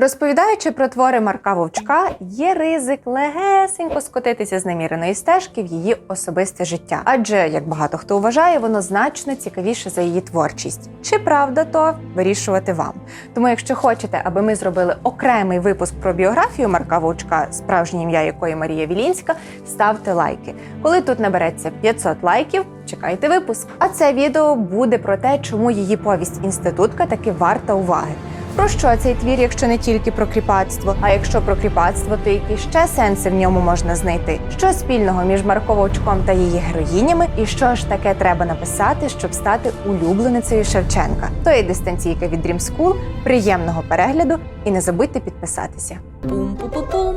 Розповідаючи про твори Марка Вовчка, є ризик легесенько скотитися з наміреної стежки в її особисте життя. Адже, як багато хто вважає, воно значно цікавіше за її творчість. Чи правда то вирішувати вам? Тому, якщо хочете, аби ми зробили окремий випуск про біографію Марка Вовчка, справжнє ім'я якої Марія Вілінська, ставте лайки. Коли тут набереться 500 лайків, чекайте випуск. А це відео буде про те, чому її повість інститутка таки варта уваги. Про що цей твір, якщо не тільки про кріпацтво? А якщо про кріпацтво, то які ще сенси в ньому можна знайти? Що спільного між Марковочком та її героїнями? І що ж таке треба написати, щоб стати улюбленицею Шевченка? То є дистанційка від Dream School. Приємного перегляду і не забудьте підписатися. Пум-пу-пу-пум.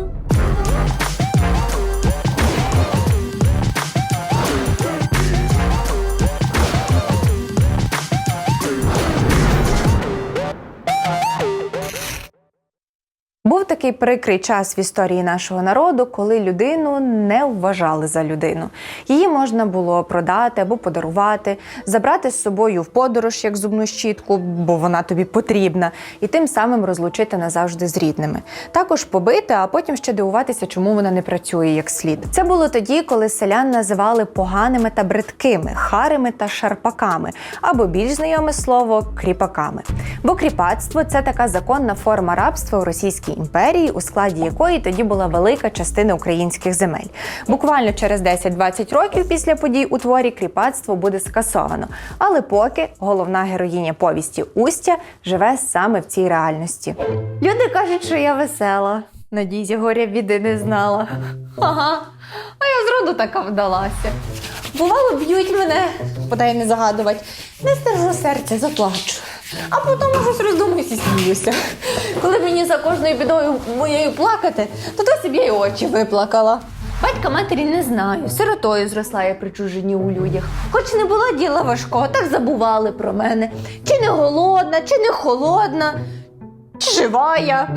Такий прикрий час в історії нашого народу, коли людину не вважали за людину. Її можна було продати або подарувати, забрати з собою в подорож як зубну щітку, бо вона тобі потрібна, і тим самим розлучити назавжди з рідними. Також побити, а потім ще дивуватися, чому вона не працює як слід. Це було тоді, коли селян називали поганими та бридкими, харими та шарпаками, або більш знайоме слово кріпаками. Бо кріпацтво це така законна форма рабства у Російській імперії, у складі якої тоді була велика частина українських земель. Буквально через 10-20 років після подій у творі кріпацтво буде скасовано. Але поки головна героїня повісті Устя живе саме в цій реальності. Люди кажуть, що я весела. Надійся, горя біди не знала. Ага, а я зроду така вдалася. Бувало, б'ють мене, подай не загадувати. Не стержу серце, заплачу. А потім щось роздумуюся і сміюся. Коли мені за кожною бідою моєю плакати, то досі б я й очі виплакала. Батька матері не знаю. Сиротою зросла я при чужині у людях. Хоч не було діла важкого, так забували про мене. Чи не голодна, чи не холодна, чи жива я.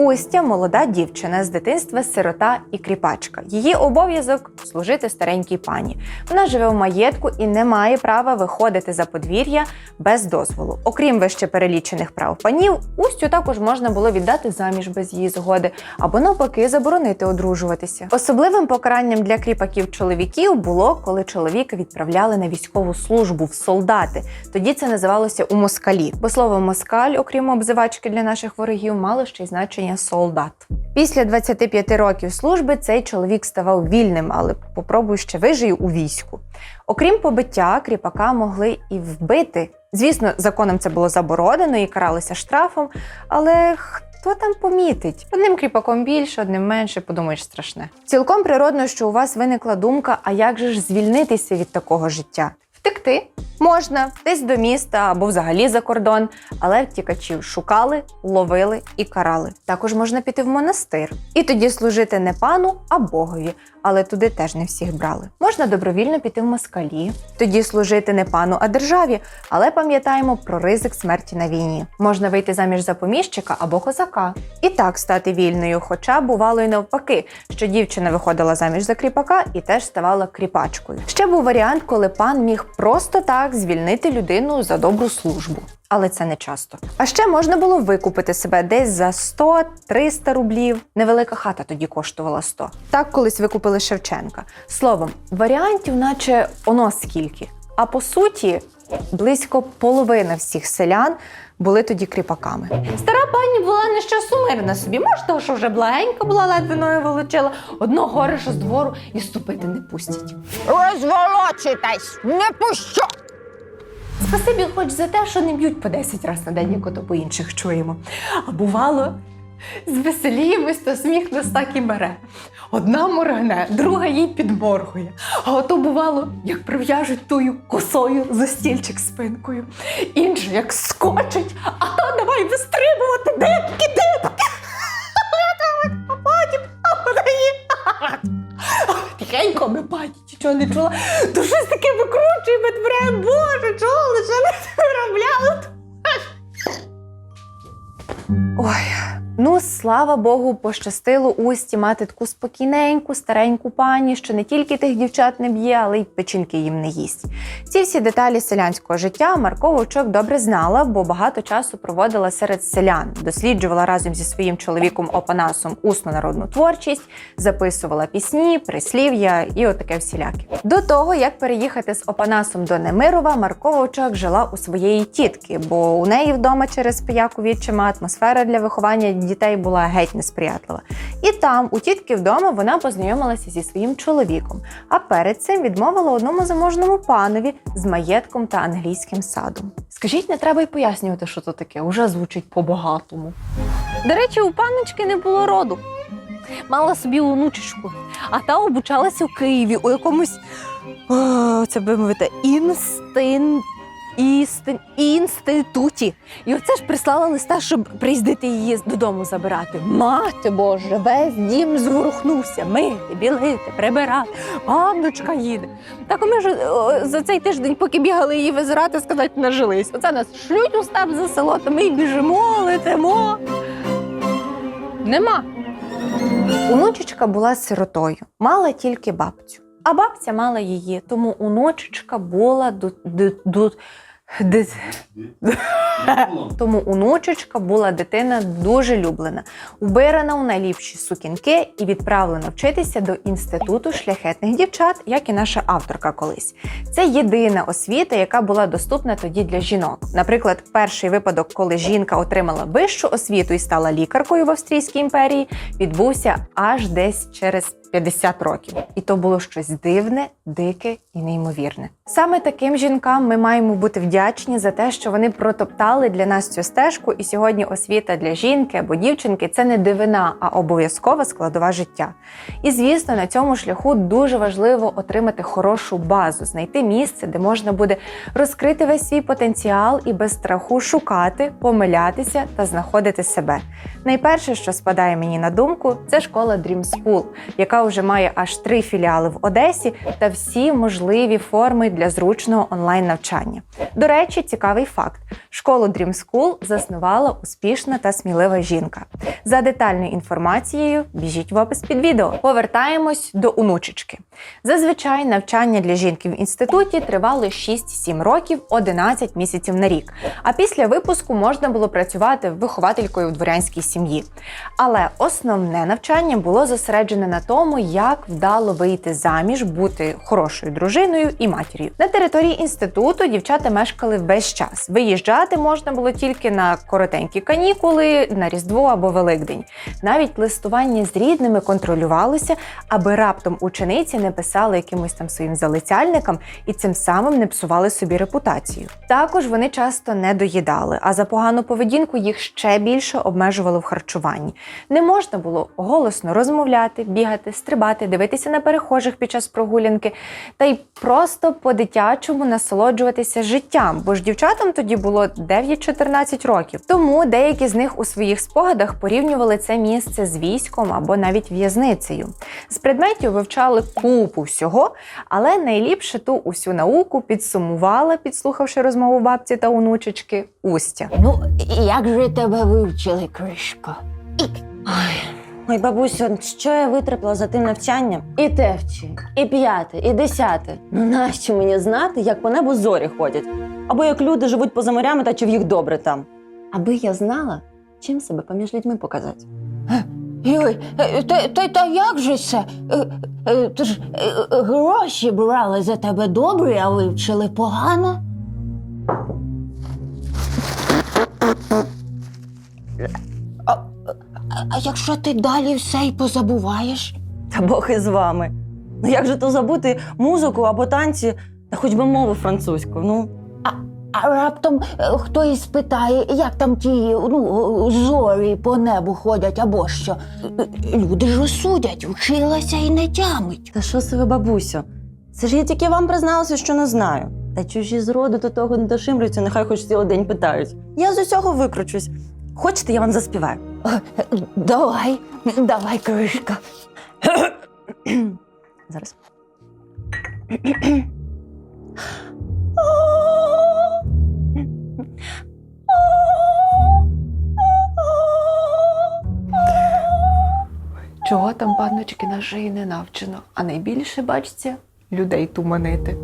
Устя молода дівчина з дитинства сирота і кріпачка. Її обов'язок служити старенькій пані. Вона живе в маєтку і не має права виходити за подвір'я без дозволу. Окрім вище перелічених прав панів, Устю також можна було віддати заміж без її згоди або навпаки заборонити одружуватися. Особливим покаранням для кріпаків чоловіків було, коли чоловіка відправляли на військову службу в солдати. Тоді це називалося у москалі, бо слово москаль, окрім обзивачки для наших ворогів, мало ще й значення солдат. Після 25 років служби цей чоловік ставав вільним, але попробуй ще вижий у війську. Окрім побиття, кріпака могли і вбити. Звісно, законом це було заборонено і каралося штрафом, але хто там помітить? Одним кріпаком більше, одним менше, подумаєш страшне. Цілком природно, що у вас виникла думка: а як же ж звільнитися від такого життя? Втекти можна десь до міста або взагалі за кордон, але втікачів шукали, ловили і карали. Також можна піти в монастир і тоді служити не пану, а богові. Але туди теж не всіх брали. Можна добровільно піти в москалі, тоді служити не пану, а державі, але пам'ятаємо про ризик смерті на війні. Можна вийти заміж за поміщика або козака. І так стати вільною, хоча бувало й навпаки, що дівчина виходила заміж за кріпака і теж ставала кріпачкою. Ще був варіант, коли пан міг просто так звільнити людину за добру службу. Але це не часто. А ще можна було викупити себе десь за 100-300 рублів. Невелика хата тоді коштувала 100. Так колись викупили Шевченка. Словом, варіантів, наче оно скільки. А по суті, близько половина всіх селян були тоді кріпаками. Стара пані була не що сумирна собі. Може, того, що вже благенька була, ледве ноги волочила, одно горе, що з двору і ступити не пустять. Розволочитесь, не пущу! Спасибі хоч за те, що не б'ють по 10 разів на день, як ото по інших чуємо. А бувало, звеселіємось, то сміх нас так і бере. Одна моргне, друга їй підморгує. А ото бувало, як прив'яжуть тую косою за стільчик спинкою. Інша як скочить, а то давай вистрибувати дибки, дибки. А потім, а вона. Тихенько ми пані нічого не чула. То щось таке викручує, витворяє, боже, чого лише не виробляли. Ой, Ну, слава Богу, пощастило Усті мати таку спокійненьку, стареньку пані, що не тільки тих дівчат не б'є, але й печінки їм не їсть. Ці всі деталі селянського життя Марко Вовчок добре знала, бо багато часу проводила серед селян, досліджувала разом зі своїм чоловіком Опанасом усну народну творчість, записувала пісні, прислів'я і отаке всіляке. До того, як переїхати з Опанасом до Немирова, Марко Вовчок жила у своєї тітки, бо у неї вдома через пияку відчима атмосфера для виховання дітей була геть несприятлива. І там, у тітки вдома, вона познайомилася зі своїм чоловіком, а перед цим відмовила одному заможному панові з маєтком та англійським садом. Скажіть, не треба й пояснювати, що то таке, уже звучить по-багатому. До речі, у панночки не було роду. Мала собі онучечку, а та обучалася у Києві у якомусь о, це би мовити інстин. Істин, інституті. І оце ж прислала листа, щоб приїздити її додому забирати. Мати Боже, весь дім зворухнувся. Мити, білити, прибирати. Панночка їде. Так ми ж о, за цей тиждень, поки бігали її визирати, сказати, нажились. Оце нас шлють у степ за село, то ми й біжимо, летимо. Нема. Онучечка була сиротою, мала тільки бабцю. А бабця мала її, тому онучечка була ду, ду, ду, тому онучечка була дитина дуже люблена, убирана у найліпші сукінки і відправлена вчитися до інституту шляхетних дівчат, як і наша авторка колись. Це єдина освіта, яка була доступна тоді для жінок. Наприклад, перший випадок, коли жінка отримала вищу освіту і стала лікаркою в Австрійській імперії, відбувся аж десь через 50 років. І то було щось дивне, дике і неймовірне. Саме таким жінкам ми маємо бути вдячні за те, що вони протоптали для нас цю стежку, і сьогодні освіта для жінки або дівчинки це не дивина, а обов'язкова складова життя. І звісно, на цьому шляху дуже важливо отримати хорошу базу, знайти місце, де можна буде розкрити весь свій потенціал і без страху шукати, помилятися та знаходити себе. Найперше, що спадає мені на думку, це школа Dream School, яка вже має аж три філіали в Одесі та всі можливі форми для зручного онлайн навчання. До речі, цікавий факт: школу Dream School заснувала успішна та смілива жінка. За детальною інформацією біжіть в опис під відео. Повертаємось до онучечки. Зазвичай навчання для жінки в інституті тривало 6-7 років, 11 місяців на рік. А після випуску можна було працювати вихователькою в дворянській сім'ї. Але основне навчання було зосереджене на тому, як вдало вийти заміж, бути хорошою дружиною і матір'ю. На території інституту дівчата мешкали весь час. Виїжджати можна було тільки на коротенькі канікули, на Різдво або Великдень. Навіть листування з рідними контролювалося, аби раптом учениці не писали якимось там своїм залицяльникам і цим самим не псували собі репутацію. Також вони часто не доїдали, а за погану поведінку їх ще більше обмежували в харчуванні. Не можна було голосно розмовляти, бігати, стрибати, дивитися на перехожих під час прогулянки, та й просто по-дитячому насолоджуватися життям, бо ж дівчатам тоді було 9-14 років. Тому деякі з них у своїх спогадах порівнювали це місце з військом або навіть в'язницею. З предметів вивчали купу всього, але найліпше ту усю науку підсумувала, підслухавши розмову бабці та онучечки, Устя. Ну, як же тебе вивчили, Кришко? Ой, бабусю, що я витрапила за тим навчанням? І те вчи, і п'яте, і десяте. Ну нащо мені знати, як по небу зорі ходять? Або як люди живуть поза морями та чи в їх добре там? Аби я знала, чим себе поміж людьми показати. Ой, е, та, та, та як же це? Е, е, Ти ж е, гроші брали за тебе добрі, а вивчили погано? А, а, а якщо ти далі все й позабуваєш? Та Бог із вами. Ну як же то забути музику або танці, та хоч би мову французьку? Ну, А раптом е, хтось спитає, як там ті ну, зорі по небу ходять або що. Е, Люди ж осудять, вчилася і не тямить. та що ви, бабусю? Це ж я тільки вам призналася, що не знаю. Та чужі з роду до того не дошимрюються, нехай хоч цілий день питають. Я з усього викручусь. Хочете, я вам заспіваю? Давай, давай, кришка. Зараз. Чого там панночки на шиї не навчено, а найбільше бачиться людей туманити.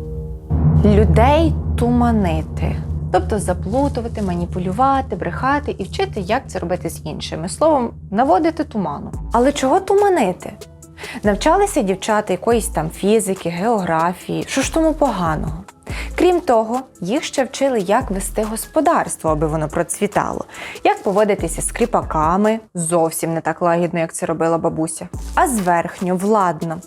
Людей туманити. Тобто заплутувати, маніпулювати, брехати і вчити, як це робити з іншими. Словом, наводити туману. Але чого туманити? Навчалися дівчата якоїсь там фізики, географії. Що ж тому поганого? Крім того, їх ще вчили, як вести господарство, аби воно процвітало, як поводитися з кріпаками, зовсім не так лагідно, як це робила бабуся, а зверхньо, владно.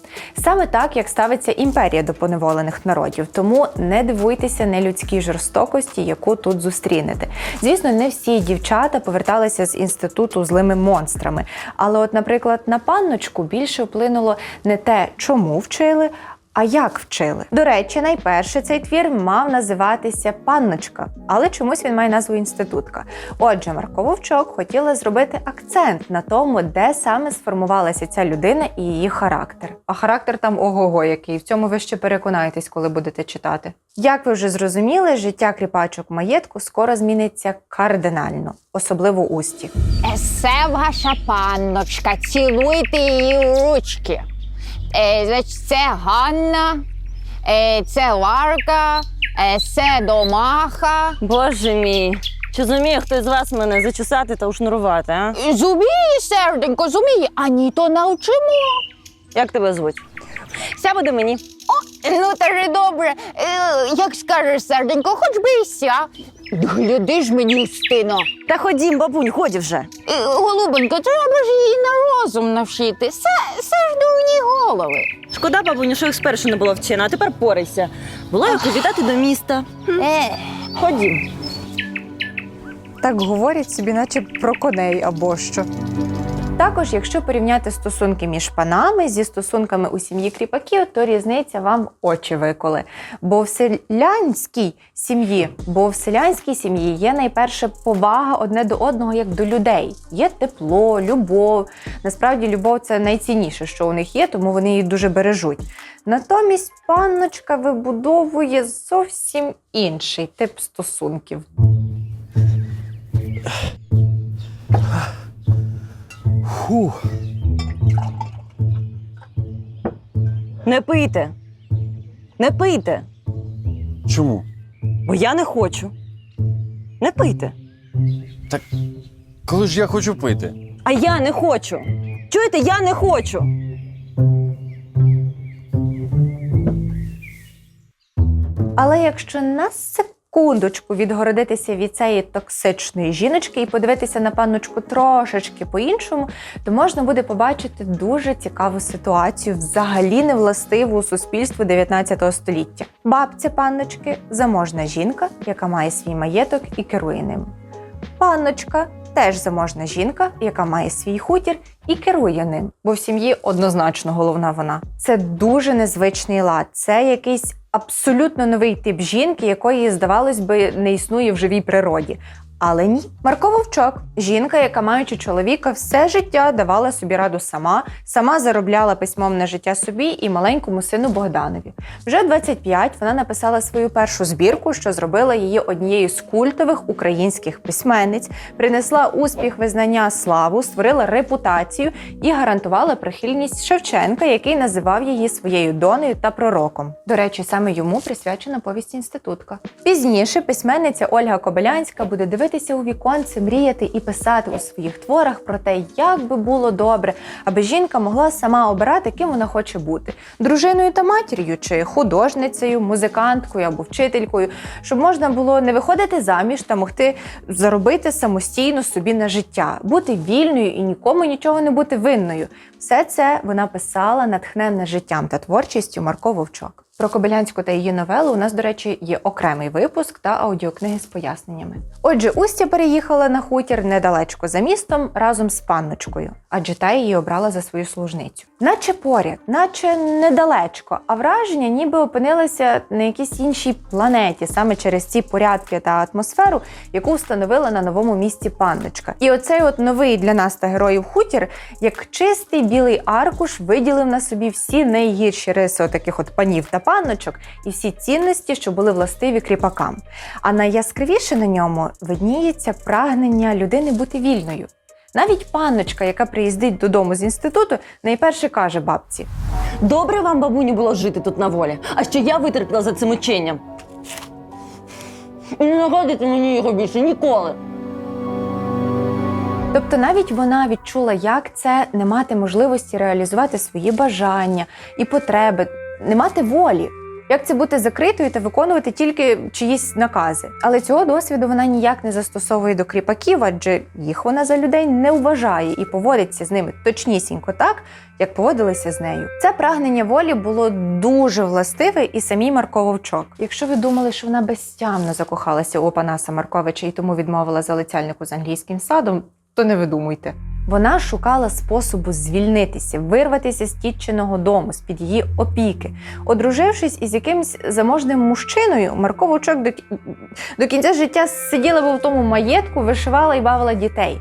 Саме так, як ставиться імперія до поневолених народів. Тому не дивуйтеся нелюдській жорстокості, яку тут зустрінете. Звісно, не всі дівчата поверталися з інституту злими монстрами. Але, от, наприклад, на панночку більше вплинуло не те, чому вчили. А як вчили? До речі, найперше цей твір мав називатися Панночка, але чомусь він має назву інститутка. Отже, Марко Вовчок хотіла зробити акцент на тому, де саме сформувалася ця людина і її характер. А характер там ого-го, який в цьому ви ще переконаєтесь, коли будете читати. Як ви вже зрозуміли, життя кріпачок маєтку скоро зміниться кардинально, особливо усті. Есе ваша панночка, цілуйте її ручки. Е, значить, це Ганна, е, це Ларка, е, це Домаха. Боже мій, чи зуміє хтось з вас мене зачесати та ушнурувати, а? Зуміє, серденько, зуміє, а ні, то навчимо. Як тебе звуть? Ся буде мені. О, Ну, та ж добре, е, як скажеш, серденько, хоч би і ся. Гляди ж мені стино. Та ходім, бабунь, ході вже. Е, Голубенько, треба ж її на розум навчити. Все, все ж дурні голови. Шкода, бабуню, що їх спершу не було вчена, а тепер порайся. Була як увітати до міста. Е, Ходім. Так говорять собі, наче про коней або що. Також, якщо порівняти стосунки між панами зі стосунками у сім'ї кріпаків, то різниця вам очі виколи. Бо в селянській сім'ї, бо в селянській сім'ї є найперше повага одне до одного як до людей. Є тепло, любов. Насправді, любов це найцінніше, що у них є, тому вони її дуже бережуть. Натомість панночка вибудовує зовсім інший тип стосунків. Фух. Не пийте. Не пийте, Чому? бо я не хочу. Не пийте. Так Коли ж я хочу пити? А я не хочу. Чуєте, я не хочу. Але якщо на секундочку відгородитися від цієї токсичної жіночки і подивитися на панночку трошечки по-іншому, то можна буде побачити дуже цікаву ситуацію, взагалі не властиву суспільству 19 століття. Бабця панночки заможна жінка, яка має свій маєток і керує ним. Панночка теж заможна жінка, яка має свій хутір і керує ним, бо в сім'ї однозначно головна вона. Це дуже незвичний лад. Це якийсь абсолютно новий тип жінки, якої, здавалось би, не існує в живій природі. Але ні, Марко Вовчок, жінка, яка маючи чоловіка, все життя давала собі раду сама, сама заробляла письмом на життя собі і маленькому сину Богданові. Вже 25 вона написала свою першу збірку, що зробила її однією з культових українських письменниць, принесла успіх, визнання, славу, створила репутацію і гарантувала прихильність Шевченка, який називав її своєю донею та пророком. До речі, саме йому присвячена повість інститутка. Пізніше письменниця Ольга Кобилянська буде дивитися у віконце, мріяти і писати у своїх творах про те, як би було добре, аби жінка могла сама обирати, ким вона хоче бути дружиною та матір'ю, чи художницею, музиканткою або вчителькою, щоб можна було не виходити заміж та могти заробити самостійно собі на життя, бути вільною і нікому нічого не бути винною. Все це вона писала натхненна життям та творчістю Марко Вовчок. Про Кобилянську та її новелу у нас, до речі, є окремий випуск та аудіокниги з поясненнями. Отже, Устя переїхала на хутір недалечко за містом разом з панночкою, адже та її обрала за свою служницю. Наче поряд, наче недалечко, а враження ніби опинилися на якійсь іншій планеті, саме через ці порядки та атмосферу, яку встановила на новому місці панночка. І оцей от новий для нас та героїв хутір, як чистий білий аркуш, виділив на собі всі найгірші риси таких от панів та панночок і всі цінності, що були властиві кріпакам. А найяскравіше на ньому видніється прагнення людини бути вільною. Навіть панночка, яка приїздить додому з інституту, найперше каже бабці: Добре вам, бабуні, було жити тут на волі, а що я витерпіла за цим ученням. І не нагодите мені його більше ніколи. Тобто навіть вона відчула, як це не мати можливості реалізувати свої бажання і потреби, не мати волі. Як це бути закритою та виконувати тільки чиїсь накази. Але цього досвіду вона ніяк не застосовує до кріпаків, адже їх вона за людей не вважає і поводиться з ними точнісінько так, як поводилися з нею. Це прагнення волі було дуже властиве і самій Марко Вовчок. Якщо ви думали, що вона безтямно закохалася у Опанаса Марковича і тому відмовила залицяльнику з англійським садом, то не видумуйте. Вона шукала способу звільнитися, вирватися з тітчиного дому, з під її опіки. Одружившись із якимсь заможним мужчиною, Марко до, кі- до кінця життя сиділа в тому маєтку, вишивала і бавила дітей.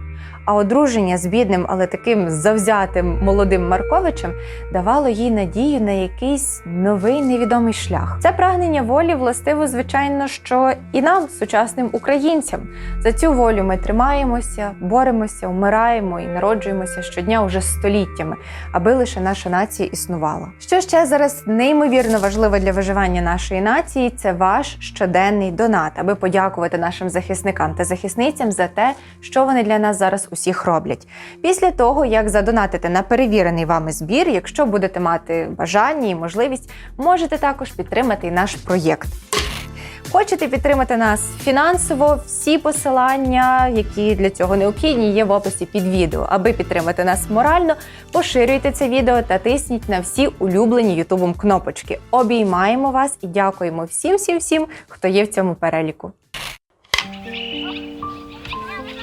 А одруження з бідним, але таким завзятим молодим Марковичем давало їй надію на якийсь новий невідомий шлях. Це прагнення волі властиво, звичайно, що і нам, сучасним українцям. За цю волю ми тримаємося, боремося, вмираємо і народжуємося щодня уже століттями, аби лише наша нація існувала. Що ще зараз неймовірно важливо для виживання нашої нації це ваш щоденний донат, аби подякувати нашим захисникам та захисницям за те, що вони для нас зараз усіх роблять. Після того, як задонатите на перевірений вами збір, якщо будете мати бажання і можливість, можете також підтримати наш проєкт. Хочете підтримати нас фінансово? Всі посилання, які для цього необхідні, є в описі під відео. Аби підтримати нас морально, поширюйте це відео та тисніть на всі улюблені Ютубом кнопочки. Обіймаємо вас і дякуємо всім, всім, всім, хто є в цьому переліку.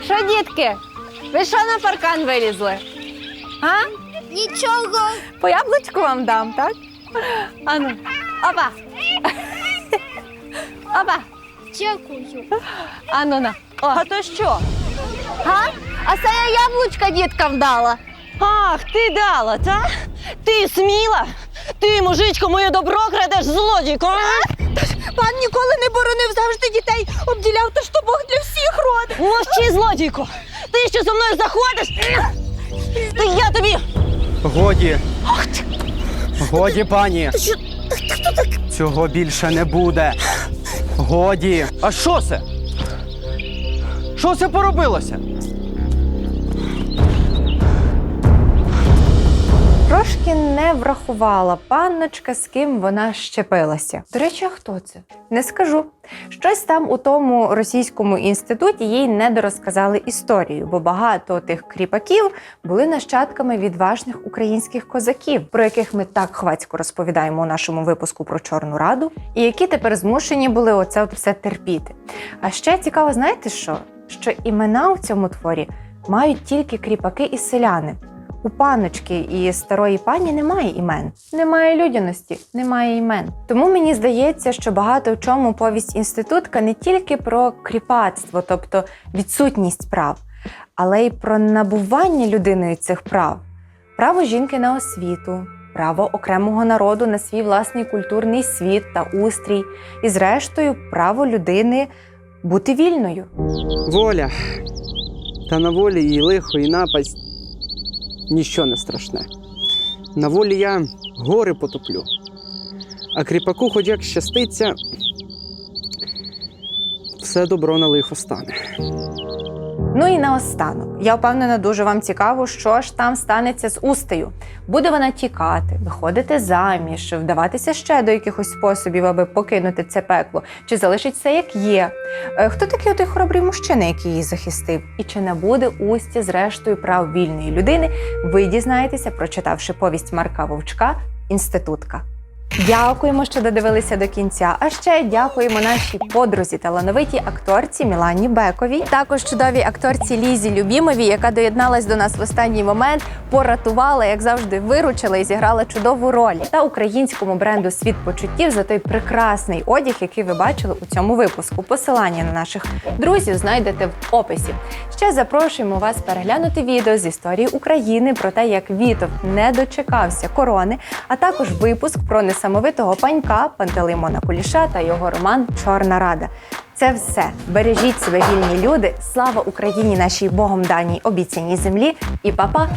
Що, дітки? Ви що на паркан вилізли? А? Нічого. По яблучку вам дам, так? Ану. Опа. Опа. Дякую. Ану на. О. А то що? А? А це я яблучка діткам дала. Ах, ти дала, та? Ти сміла? Ти, мужичко, моє добро крадеш злодійко, а? Пан ніколи не боронив завжди дітей, обділяв, то що Бог для всіх родить. Мовчи, злодійко! Ти ще зі мною заходиш? Та я тобі! Годі. Годі, пані. Цього більше не буде. Годі. А що це? Що це поробилося? Трошки не врахувала панночка, з ким вона щепилася. До речі, а хто це? Не скажу. Щось там у тому російському інституті їй не дорозказали історію, бо багато тих кріпаків були нащадками відважних українських козаків, про яких ми так хвацько розповідаємо у нашому випуску про Чорну Раду, і які тепер змушені були оце от все терпіти. А ще цікаво, знаєте що? Що імена у цьому творі мають тільки кріпаки і селяни. У паночки і старої пані немає імен, немає людяності, немає імен. Тому мені здається, що багато в чому повість інститутка не тільки про кріпацтво, тобто відсутність прав, але й про набування людиною цих прав, право жінки на освіту, право окремого народу на свій власний культурний світ та устрій, і, зрештою, право людини бути вільною. Воля. Та на волі і лихо, і напасть. Ніщо не страшне. На волі я гори потоплю. А кріпаку, хоч як щаститься, все добро на лихо стане. Ну і наостанок, я впевнена, дуже вам цікаво, що ж там станеться з устею. Буде вона тікати, виходити заміж, вдаватися ще до якихось способів, аби покинути це пекло, чи залишить все як є. Е, Хто такий той хоробрий мужчина, який її захистив? І чи не буде усті зрештою прав вільної людини? Ви дізнаєтеся, прочитавши повість Марка Вовчка Інститутка. Дякуємо, що додивилися до кінця. А ще дякуємо нашій подрузі талановитій акторці Мілані Бековій. Також чудовій акторці Лізі Любімовій, яка доєдналась до нас в останній момент, поратувала, як завжди, виручила і зіграла чудову роль. Та українському бренду Світ почуттів за той прекрасний одяг, який ви бачили у цьому випуску. Посилання на наших друзів знайдете в описі. Ще запрошуємо вас переглянути відео з історії України про те, як Вітов не дочекався корони, а також випуск про несамовитого панька Пантелеймона Куліша та його роман Чорна Рада. Це все. Бережіть себе, вільні люди. Слава Україні, нашій Богом даній обіцяній землі. І па-па!